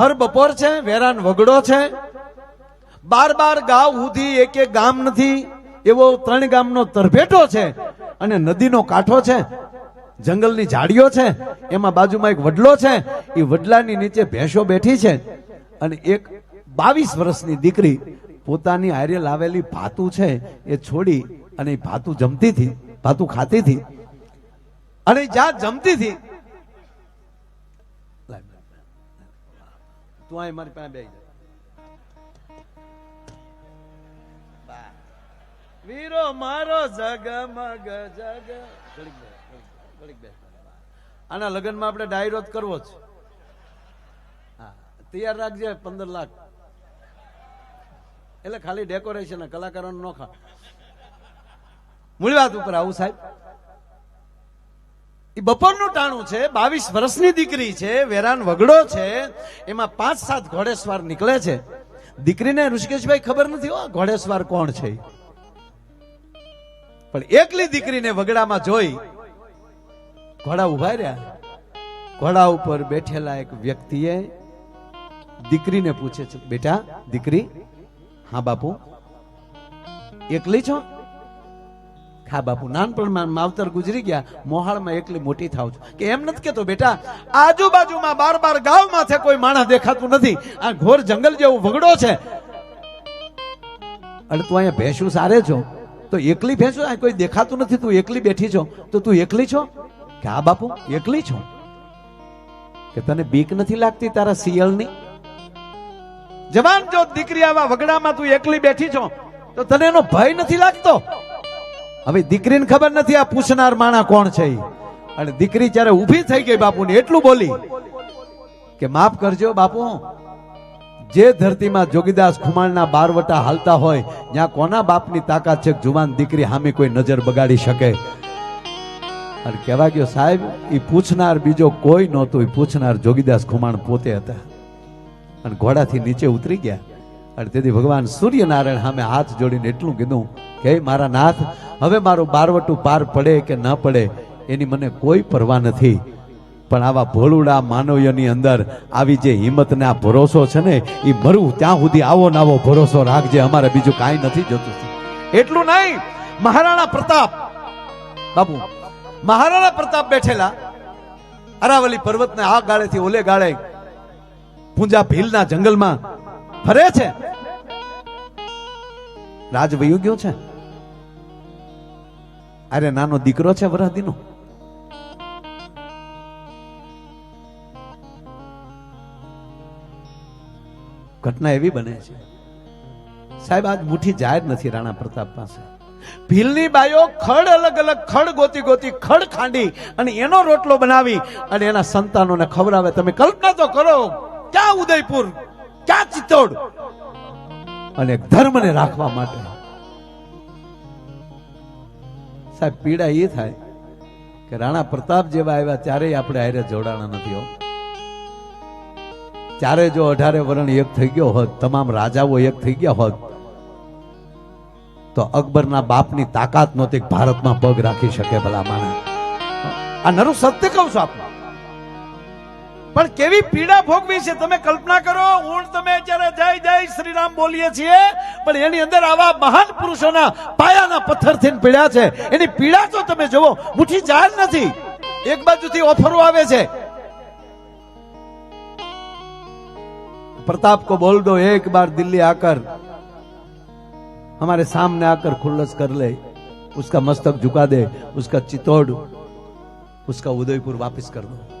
ભર બપોર છે, વેરાન વગડો છે. બાર બાર ગાવ સુધી, એક એક ગામ નથી, એવો ત્રણ ગામનો તરભેટો છે અને નદીનો કાંઠો છે, જંગલની ઝાડીઓ છે, એમાં બાજુમાં એક વડલો છે, એ વડલાની નીચે ભેંસો બેઠી છે અને એક બાવીસ વર્ષની દીકરી પોતાની આર્ય લાવેલી ભાતું છે, એ છોડી અને ભાતું જમતી હતી ભાતું ખાતી હતી અને જ્યાં જમતી હતી તું અહીં મારી પાસે બેસી જા. વીરો મારો જગમગ જગ. ઘડીક બે, ઘડીક બે. આના લગ્નમાં આપણે ડાયરો જ કરવો જ હા. તૈયાર રાખજે પંદર લાખ. એટલે ખાલી ડેકોરેશન કલાકારો નોખા મૂળ વાત ઉપર આવું સાહેબ. બપોરનું ટાણું છે, બાવીસ વર્ષની દીકરી છે, વેરાન વગડો છે, એમાં પાંચ સાત ઘોડેસવાર નીકળે છે. દીકરીને ઋષિકેશભાઈ ખબર નથી હો ઘોડેસવાર કોણ છે? પણ એકલી દીકરીને વગડામાં જોઈ, ઘોડા ઊભા રહ્યા. ઘોડા ઉપર બેઠેલા એક વ્યક્તિએ દીકરીને પૂછે છે, બેટા, દીકરી, હા બાપુ, એકલી છો? હા બાપુ, નાનપણમાં માવતર ગુજરી ગયા, મોહાળમાં એકલી મોટી થાવ છું. કે એમ નથી કેતો, બેટા, આજુબાજુમાં બાર બાર ગામમાં કોઈ માણસ દેખાતું નથી. આ ઘોર જંગલ જેવું વગડો છે. અને તું અહીંયા ભેંસું સારે છો? તો એકલી ભેંસું કોઈ દેખાતું નથી, તું એકલી બેઠી છો? તો તું એકલી છો? કે, હા બાપુ, એકલી છો. કે, તને બીક નથી લાગતી તારા સિયલની? જવાન જો દીકરી આવા વગડામાં તું એકલી બેઠી છો, તો તને એનો ભય નથી લાગતો? હવે દીકરીને ખબર નથી આ પૂછનાર માણા કોણ છે. અને દીકરી જ્યારે ઊભી થઈ ગઈ બાપુને, એટલું બોલી કે માફ કરજો બાપુ, જે ધરતીમાં જોગીદાસ ખુમાણના બારવટા હાલતા હોય, ત્યાં કોના બાપની તાકાત છે જુવાન દીકરી સામે કોઈ નજર બગાડી શકે? અને કહેવા ગયો, સાહેબ એ પૂછનાર બીજો કોઈ નહોતું એ પૂછનાર જોગીદાસ ખુમાણ પોતે હતા. અને ઘોડાથી નીચે ઉતરી ગયા. અને તેથી ભગવાન સૂર્યનારાયણ સામે હાથ જોડીને એટલું કીધું કે મારા નાથ, હવે મારું બારવટું પાર પડે કે ન પડે, એની મને કોઈ પરવા નથી. પણ આવા ભોળુડા માનવીઓની અંદર આવી જે હિંમતને આ ભરોસો છે ને, એ મરું ત્યાં સુધી આવો ને આવો ભરોસો રાખજે, અમારે બીજું કાંઈ નથી જોતું. એટલું નહીં, મહારાણા પ્રતાપ, બાપુ, મહારાણા પ્રતાપ બેઠેલા, અરાવલી પર્વતને આ ગાળેથી ઓલે ગાળે, પૂંજા ભીલના જંગલમાં ફરે છે? રાજ વયું ગયો છે? અરે, નાનો દીકરો છે વરાદીનો ઘટના એવી બને છે. સાહેબ, આજ મુઠ્ઠી જાહેર નથી રાણા પ્રતાપ પાસે. ભીલની બાયો ખડ અલગ અલગ, ખડ ગોતી ગોતી, ખડ ખાંડી અને એનો રોટલો બનાવી અને એના સંતાનોને ખવડાવે. તમે કલ્પના તો કરો, ક્યાં ઉદયપુર? ક્યાં અને ધર્મને રાખવા માટે. સાહેબ, પીડા એ થાય કે રાણા પ્રતાપ જેવા આવ્યા ત્યારેય આપણે આયરે જોડાણા નથી હો. ત્યારે જો અઢારે વરણ એક થઈ ગયો હોત, તમામ રાજાઓ એક થઈ ગયા હોત, તો અકબરના બાપની તાકાત નહોતી ભારતમાં પગ રાખી શકે ભલા માણસ. આ નરું સત્ય કહું છું આપને. પણ કેવી પીડા ભોગવી છે તમે કલ્પના કરો હું તમે જ્યારે જય જય શ્રી રામ બોલીએ છીએ પણ એની અંદર આવા મહાન પુરુષોના પાયાના પથ્થરથી પીડ્યા છે એની પીડા તો તમે જુઓ મુઠ્ઠી જાહેર નથી એક બાજુથી ઓફરો આવે છે प्रताप को बोल दो एक बार दिल्ली आकर हमारे सामने आकर खुल्लस कर ले उसका मस्तक झुका दे उसका चित्तौड़ उसका उदयपुर वापस कर दो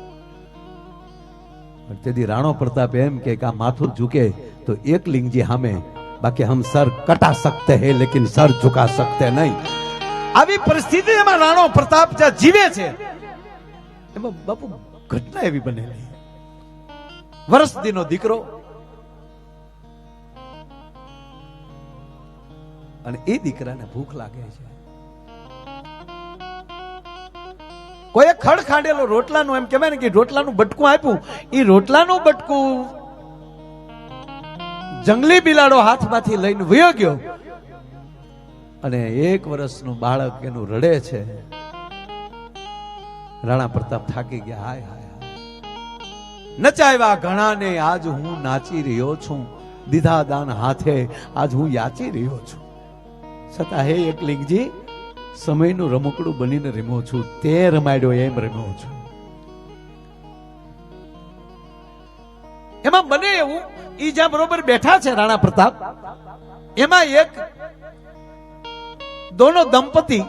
તેથી રાણો પ્રતાપ એમ કે આ માથું ઝૂકે તો એક લિંગજી સામે બાકી હમ સર કટા સકતે હે, લેકિન સર ઝુકા સકતે નહીં. આવી પરિસ્થિતિમાં રાણો પ્રતાપ જ્યાં જીવે છે, એમાં બાપુ ઘટના એવી બનેલી વર્ષ દીનો દીકરો અને એ દીકરાને ભૂખ લાગે છે. કોઈએ ખડ ખાંડેલો રોટલાનું એમ કહેવાય ને કે રોટલાનું બટકું આપ્યું. એ રોટલાનું બટકું જંગલી બિલાડો હાથમાંથી લઈને વયો ગયો. અને એક વર્ષનું બાળક એનું રડે છે. રાણા પ્રતાપ થાકી ગયા. હાય હાય નચાવ્યા ઘણાને આજ હું નાચી રહ્યો છું. દીધા દાન હાથે આજ હું યાચી રહ્યો છું. છતાં હે એકલિંગજી સમયનું રમકડું બનીને રમ્યો છું, તે રમાડ્યો એમ રમ્યો છું. એમાં બને એવું, ઈ જ્યાં બરોબર બેઠા છે રાણા પ્રતાપ, એમાં એક દોનો દંપતી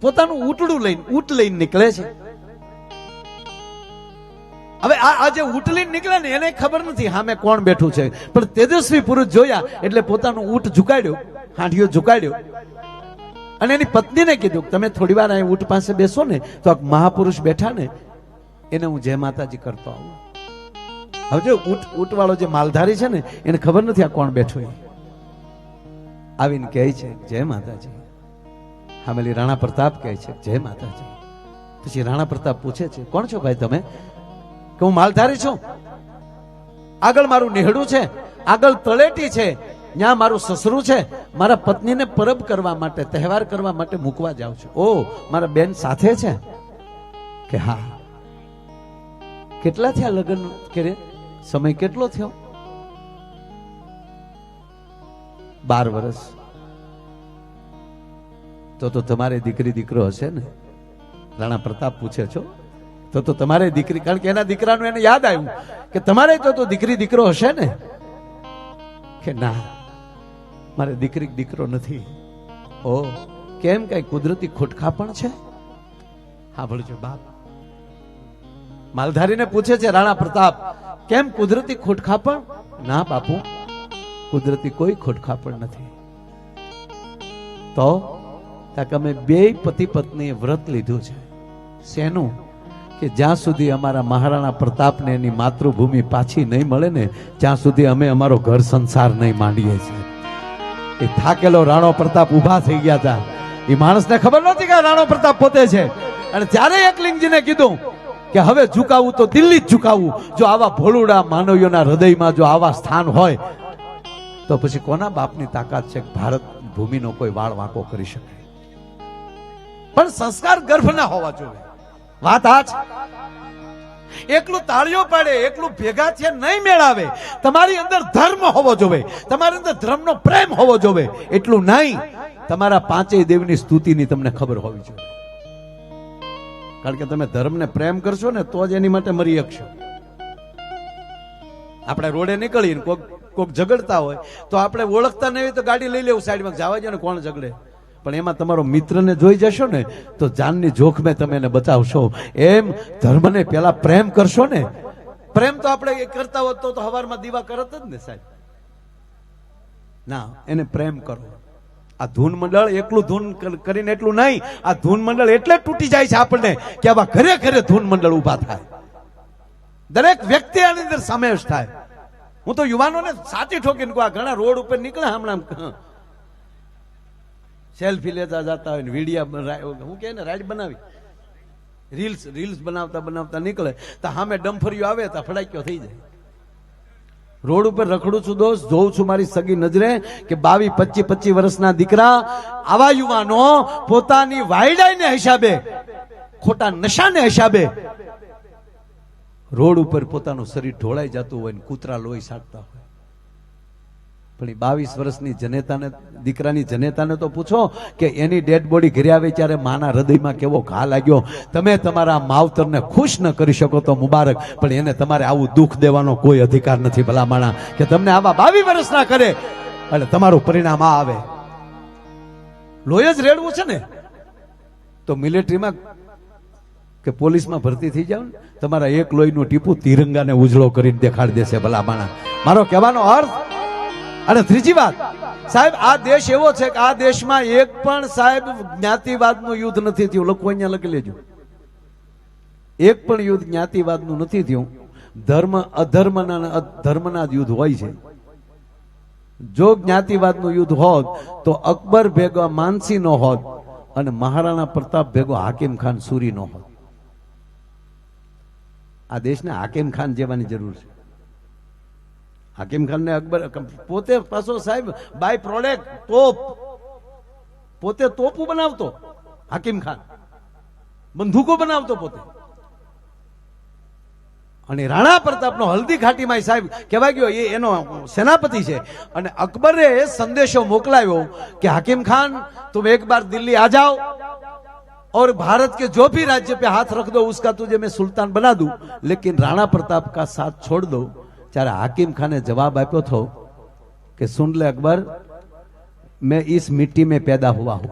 પોતાનું ઉટડું લઈને, ઊંટ લઈને નીકળે છે. હવે આ આ જે ઊંટ લઈને નીકળે ને, એને ખબર નથી સામે કોણ બેઠું છે. પણ તેજસ્વી પુરુષ જોયા એટલે પોતાનું ઊંટ ઝુકાડ્યો હાંડિયો ઝુકાડ્યો અને એની પત્નીને કીધું તમે થોડી વાર અહીં ઊંટ પાસે બેસો ને, તો મહાપુરુષ બેઠા ને, એને હું જય માતાજી કરતો આવું. હવે જો ઊંટ ઊંટ વાળો જે માલધારી છે ને, એને ખબર નથી આ કોણ બેઠો એ. આવીને કહે છે, જય માતાજી. હામેલી રાણા પ્રતાપ કહે છે, જય માતાજી. પછી રાણા પ્રતાપ પૂછે છે, કોણ છો ભાઈ તમે? કે હું માલધારી છું. આગળ મારું નેહડું છે, આગળ તળેટી છે ત્યાં મારું સસરું છે, મારા પત્નીને પરબ કરવા માટે, તહેવાર કરવા માટે મૂકવા જાઉં છું. ઓ, મારા બેન સાથે છે? કે હા. કેટલા થયા લગ્ન કરે સમય કેટલો થયો? બાર વર્ષ તો તો તમારે દીકરી, દીકરો હશે ને? રાણા પ્રતાપ પૂછે છો? તો તો તમારે દીકરી, કારણ કે એના દીકરાનું એને યાદ આવ્યું કે તમારે તો તો દીકરી, દીકરો હશે ને? કે ના. મારે દીકરી દીકરો નથી. ઓ, કેમ કઈ કુદરતી ખોટખા પણ છે? હા ભળજો બાપ. માલધારીને પૂછે છે, રાણા પ્રતાપ, કેમ કુદરતી ખોટખા પણ? ના બાપુ, કુદરતી કોઈ ખોટખા પણ નથી. તો અમે બે પતિ પત્નીએ વ્રત લીધું છે. શેનું? કે જ્યાં સુધી અમારા મહારાણા પ્રતાપને એની માતૃભૂમિ પાછી નહીં મળે ને, ત્યાં સુધી અમે અમારો ઘર સંસાર નહીં માંડીએ છીએ. એ થાકેલો રાણો પ્રતાપ ઊભા થઈ ગયા હતા એ માણસને ખબર નહોતી કે રાણો પ્રતાપ પોતે છે. અને ત્યારે એકલિંગજીને કીધું કે હવે ઝુકાવું તો દિલ્હી જ ઝુકાવું, જો આવા ભોળુડા માનવીઓના હૃદયમાં જો આવા સ્થાન હોય, તો પછી કોના બાપની તાકાત છે ભારત ભૂમિનો કોઈ વાળ વાંકો કરી શકે? પણ સંસ્કાર ગર્ભના હોવા જોઈએ. વાત આ એકલું તાળીઓ પાડે, એકલું ભેગા છે નહીં મેળાવે. તમારી અંદર ધર્મ હોવો જોવે. તમારી અંદર ધર્મનો પ્રેમ હોવો જોવે. એટલું નહીં, તમારા પાંચેય દેવની સ્તુતિની તમને ખબર હોવી જોઈએ કારણ કે તમે ધર્મને પ્રેમ કરશો ને, તો જ એની માટે મરી શકશો. આપણે રોડે નીકળીને કોક કોક ઝઘડતા હોય, તો આપણે ઓળખતા નહીં તો ગાડી લઈ લેવું સાઈડમાં જવા જાય ને કોણ ઝઘડે. પણ એમાં તમારો મિત્રને જોઈ જશો ને, તો જાનની જોખમે તમે એને બચાવશો એમ ધર્મને પેલા પ્રેમ કરશો ને. પ્રેમ તો આપણે એ કરતા હોત તો હવારમાં દીવા કરત જ ને સાહેબ. ના, એને પ્રેમ કરો. આ ધૂન મંડળ એકલું ધૂન કરીને એટલું નહીં, આ ધૂન મંડળ એટલે તૂટી જાય છે આપણને, કે આવા ઘરે ઘરે ધૂન મંડળ ઊભા થાય. દરેક વ્યક્તિ આની અંદર સમાવેશ થાય. હું તો યુવાનોને સાચી ઠોકીને કહું ઘણા રોડ ઉપર નીકળે હમણાં. સેલ્ફી લેતા જતા હોય ને વિડીયા હું કે ને રાઈડ બનાવી. રીલ્સ રીલ્સ બનાવતા બનાવતા નીકળે. તો સામે ડમફરિયો આવે તો ફડાક્યો થઈ જાય. રોડ ઉપર રખડું છું દોસ્ત, જોઉં છું મારી સગી નજરે કે બાવી પચી પચી વર્ષના દીકરા આવા યુવાનો પોતાની વાયડાઈને હિસાબે, ખોટા નશાને હિસાબે રોડ ઉપર પોતાનું શરીર ઢોળાઈ જતું હોય ને કૂતરા લોહી સાટતા હોય. પણ એ બાવીસ વર્ષની જનેતાને, દીકરાની જનેતાને તો પૂછો કે એની ડેડ બોડી ઘરે આવે ત્યારે માના હૃદયમાં કેવો ઘા લાગ્યો? તમે તમારા માવતરને ખુશ ન કરી શકો તો મુબારક, પણ એને તમારે આવું દુઃખ દેવાનો કોઈ અધિકાર નથી ભલા માણા કે તમને આવા બાવીસ વર્ષના કરે, એટલે તમારું પરિણામ આ આવે. લોહી જ રેડવું છે ને? તો મિલિટરીમાં કે પોલીસમાં ભરતી થઈ જાવ ને, તમારા એક લોહીનું ટીપું તિરંગાને ઉજળો કરીને દેખાડી દેશે ભલા માણા મારો કહેવાનો અર્થ અને ત્રીજી વાત, સાહેબ, આ દેશ એવો છે કે આ દેશમાં એક પણ સાહેબ જ્ઞાતિવાદનું યુદ્ધ નથી થયું. લખો અહીંયા લખી લેજો. એક પણ યુદ્ધ જ્ઞાતિવાદનું નથી થયું. ધર્મ, અધર્મના ધર્મના જ યુદ્ધ હોય છે. જો જ્ઞાતિવાદનું યુદ્ધ હોત, તો અકબર ભેગો માનસી નો હોત અને મહારાણા પ્રતાપ ભેગો હાકિમ ખાન સુરી નો હોત. આ દેશને હાકિમ ખાન જેવાની જરૂર છે. હાકીમ ખાનને અકબર પોતે પાછો સાહેબ બાય પ્રોડક્ટ તોપ. પોતે તોપું બનાવતો? હાકીમ ખાન. બંદૂકો બનાવતો પોતે. અને રાણા પ્રતાપનો હલ્દી ઘાટીમાં સાહેબ કહેવાય ગયો, એ એનો સેનાપતિ છે. અને અકબરે સંદેશો મોકલાવ્યો કે હાકીમ ખાન તુમ એક બાર દિલ્હી આ જાઓ. ઓર ભારત કે જો भी રાજ્ય पे હાથ रख दो उसका तुझे મેં સુલતાન બના दूं लेकिन રાણા પ્રતાપ કા સાથ છોડ दो ત્યારે हाकिम खाने जवाब આપ્યો હતો કે सुन ले अकबर मैं इस मिट्टी में पैदा हुआ हूं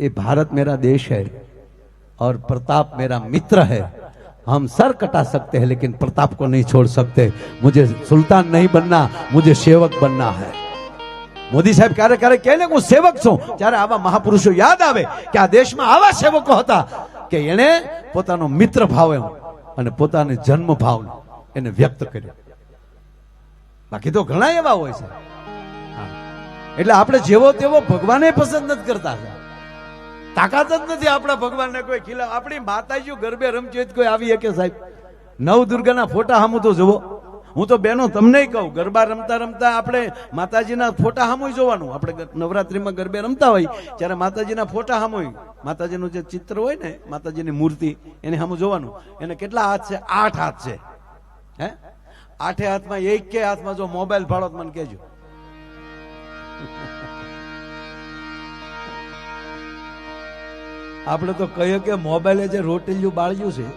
ये भारत मेरा देश है और प्रताप मेरा मित्र है हम सर कटा सकते हैं लेकिन प्रताप को नहीं छोड़ सकते मुझे सुल्तान नहीं बनना मुझे सेवक बनना है મોદી સાહેબ ક્યારેક ક્યારેક કહે ને હું સેવક છું ત્યારે આવા મહાપુરુષો યાદ આવે કે આ દેશમાં આવા સેવકો હતા કે એણે પોતાનો મિત્ર ભાવ એમ અને પોતાની જન્મ ભાવ એને વ્યક્ત કર્યો. બાકી તો ઘણા એવા હોય છે. એટલે આપણે જેવો તેવો ભગવાને પસંદ નથી કરતા તાકાત જ નથી આપણા ભગવાનને કોઈ ખીલા. આપણી માતાજીઓ ગરબે રમતી કોઈ આવી કે સાહેબ. નવ દુર્ગાના ફોટા સામું તો જુઓ. હું તો બેનો તમને કહું, ગરબા રમતા રમતા આપણે માતાજીના ફોટા સામું જોવાનું. આપણે નવરાત્રીમાં ગરબે રમતા હોય ત્યારે માતાજીના ફોટા સામું માતાજીનું જે ચિત્ર હોય ને, માતાજીની મૂર્તિ, એને સામું જોવાનું. એને કેટલા હાથ છે? આઠ હાથ છે. હે? આઠે હાથમાં, એક કે હાથમાં જો મોબાઈલ ફાળો મને કહેજો. આપણે તો કહીએ કે મોબાઈલે જે રોટલીયું બાળ્યું છે,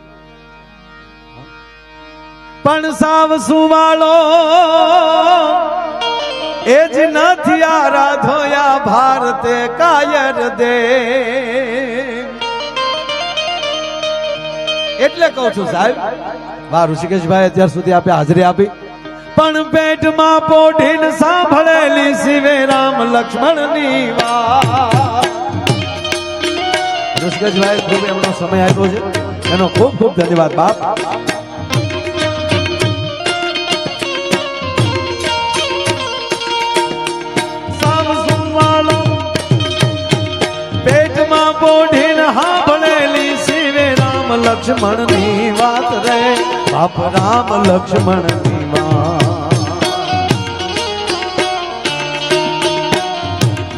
પણ સાવ સુવાળો એ જ નથી આરાધોયા ભારતે કાયર દે. એટલે કહું છું સાહેબ વાહ ઋષિકેશભાઈ અત્યાર સુધી આપે હાજરી આપી. પણ પેટમાં પોઢીને સાંભળેલી શિવે રામ લક્ષ્મણની વાત. ઋષિકેશભાઈ, ખૂબ એમનો સમય આપ્યો છે. એનો ખૂબ ખૂબ ધન્યવાદ, બાપ. પેટમાં પોઢીને સાંભળેલી રામ લક્ષ્મણની વાત રે. બાપ રામ લક્ષ્મણની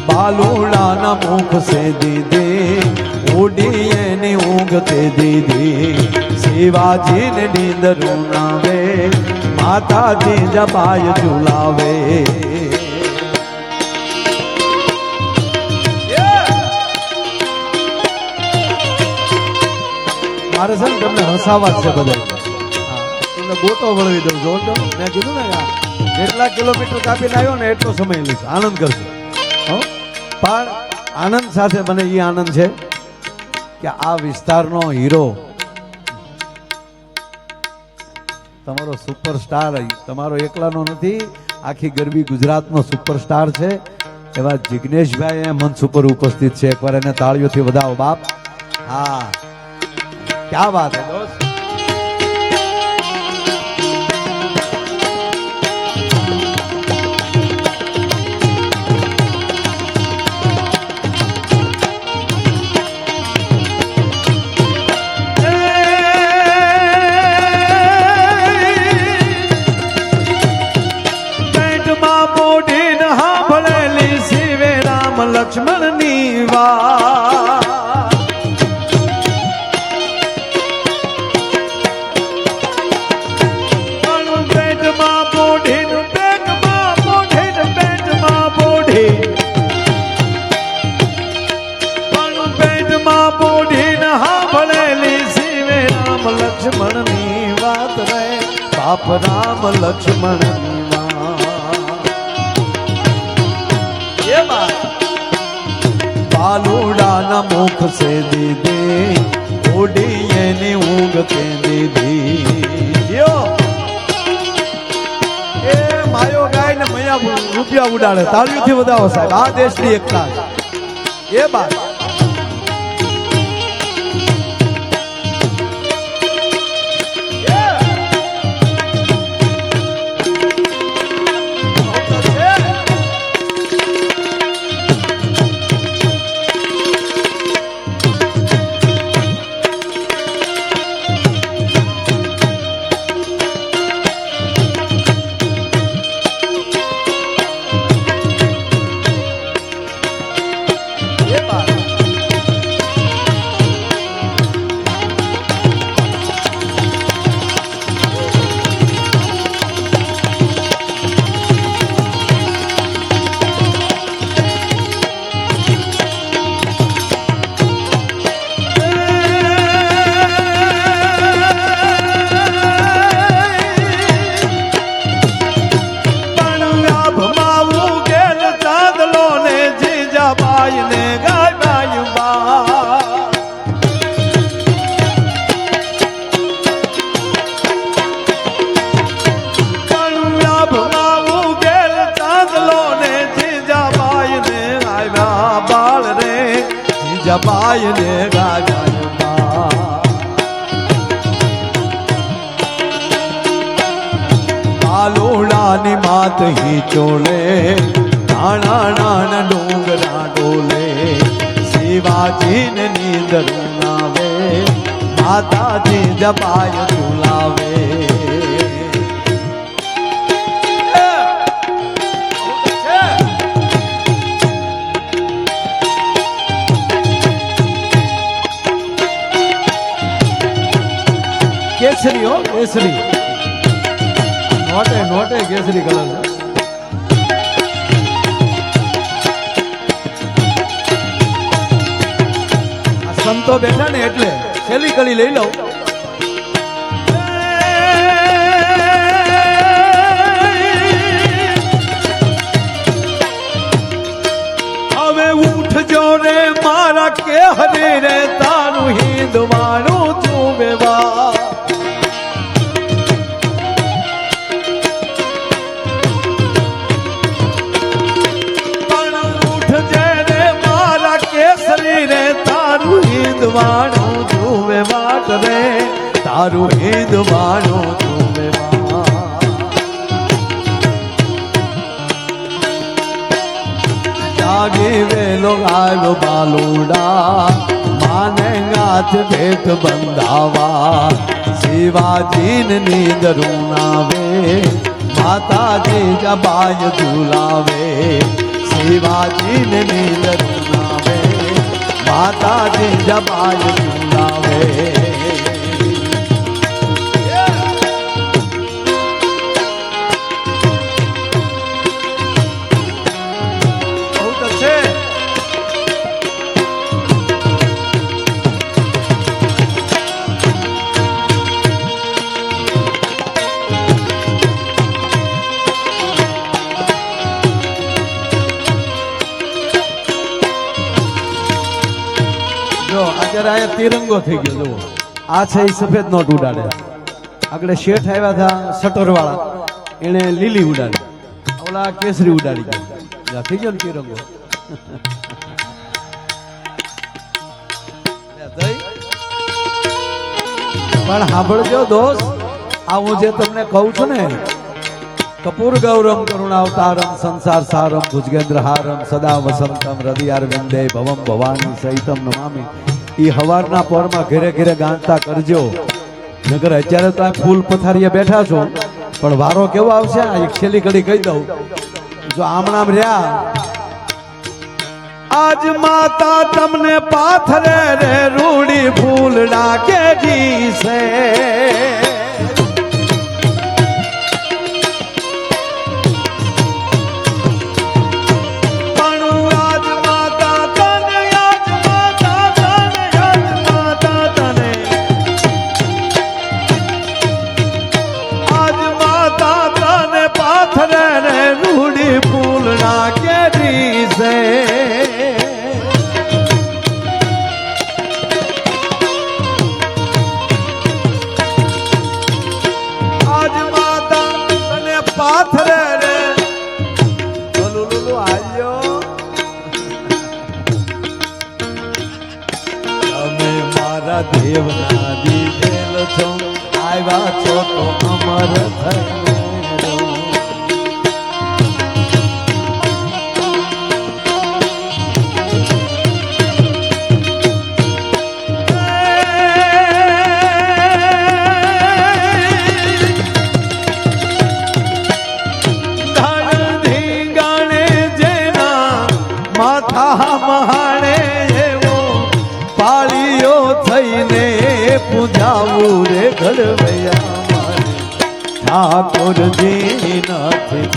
બાલુડા ના મુખ સે દીદે ઉડી એની ઊંઘ તે દીદી શિવાજીને નીંદરું નાવે, માતાજી જપાય ઝુલાવે. મારે છે ને તમને હસાવા છે બધા તમને ગોટો વળવી દઉં જો. તો મેં કીધું ને જેટલા કિલોમીટર કાપી આવ્યો ને એટલો સમય લઈશ આનંદ કરશો પણ આનંદ સાથે મને એ આનંદ છે કે આ વિસ્તારનો હીરો, તમારો સુપરસ્ટાર, તમારો એકલાનો નથી, આખી ગરબી ગુજરાતનો સુપરસ્ટાર છે. એવા અહીંયા મંચ ઉપર ઉપસ્થિત છે. એકવાર એને તાળીઓથી વધાવો, બાપ. હા. ક્યાં વાત હે? દોસ્ત બાપ રામ લક્ષ્મણ બાલુડાના મુખ સે દીદે ઓડી એની ઊંઘ કે દીધી. એ માયો ગાય ને મૈયા રૂપિયા ઉડાડે. તાળીઓથી વધાવો સાહેબ. આ દેશની એકતા એ બાત. આલોડાની માત હિચોલે નાણા નાના ડુંગરા ડોલે, શિવાજીને નીંદરું આવે માતાજી જપાય ઝુલાવે. કેસરી હો કેસરી નોટે નોટે કેસરી કલર છે. સંતો બેઠા ને એટલે છેલ્લી કડી લઈ લઉં. તારું હિંદ વાણું તમે જાગે વેલો આવ્યો બાલુડા, માને ગાથ ભેટ બંધાવા. શિવાજીને નીંદરું નાવે માતાજી જબાય ઝુલાવે. શિવાજીને નીંદરું નાવે માતાજી જબાય ઝુલાવે. અત્યારે આ તિરંગો થઈ ગયો, જુઓ. આ છે સફેદ નોટ ઉડાડે. આગળ શેઠ આવ્યા હતા શટર વાળા એને લીલી ઉડાડી. ઓલા કેસરી ઉડાડી થઈ ગયો ને તિરંગો? પણ સાંભળજો દોસ્ત આ હું જે તમને કહું છું ને, કપૂર ગૌરમ કરુણાવતારમ સંસાર સારમ ભુજગેન્દ્ર હારમ સદા વસંતમ હૃદયાર વિંદે ભવમ ભવાની સહિતમ નમામી. ઈ હવારના પોરમાં ઘેરે ઘેરે ગાંધતા કરજો. નગર અત્યારે તો ફૂલ પથારીએ બેઠા છો. પણ વારો કેવો આવશે? આ એક છેલ્લી ઘડી કહી દઉં. જો આમણામ રહ્યા. આજ માતા તમને પાથરે રે રૂડી ફૂલ ડાકે જી છે. ઠાકોરજી નથી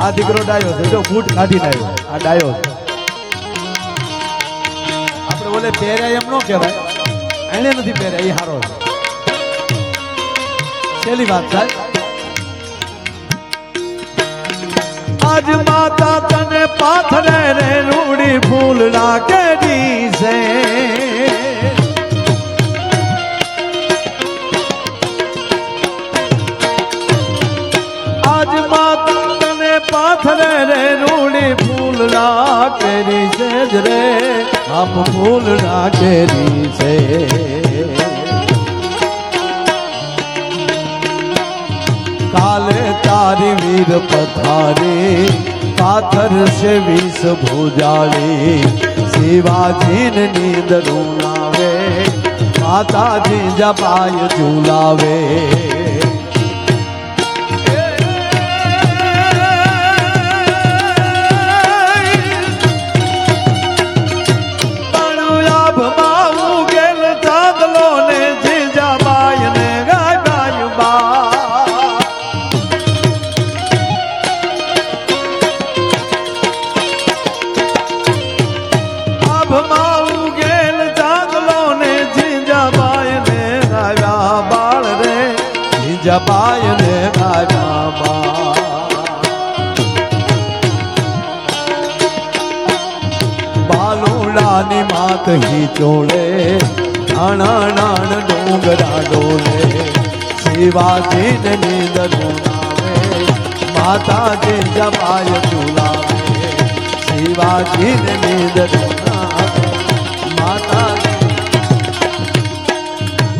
આ દીકરો ડાયો છે, જો બૂટ કાઢીને આવ્યો. આ ડાયો છે. આપણે ઓલે પહેર્યા એમ ન કહેવાય. એને નથી પહેર્યા, એ હારો છે. છેલ્લી વાત સાહેબ. આજ માતા તને પાથરે રે રૂડી ફૂલડા કેડી છે. પાથરે રે રૂડી ફૂલ ફૂલડા કેરી છે જ રે. આપ ફૂલડા કેરી છે. કાલે તારી વીર પથારી પાથર છે વિષ ભોજાળી. શિવાજી નીંદ રૂણાવે માતાજી જપાય ઝુલાવે. બાલુડાની માત હી ચોળે નાણા નાણ ડુંગરા ડોલે. શિવાજીને નીંદ રૂનાવે માતાજી જમાય ચુલાવે. શિવાજીને નીંદ રૂનાવે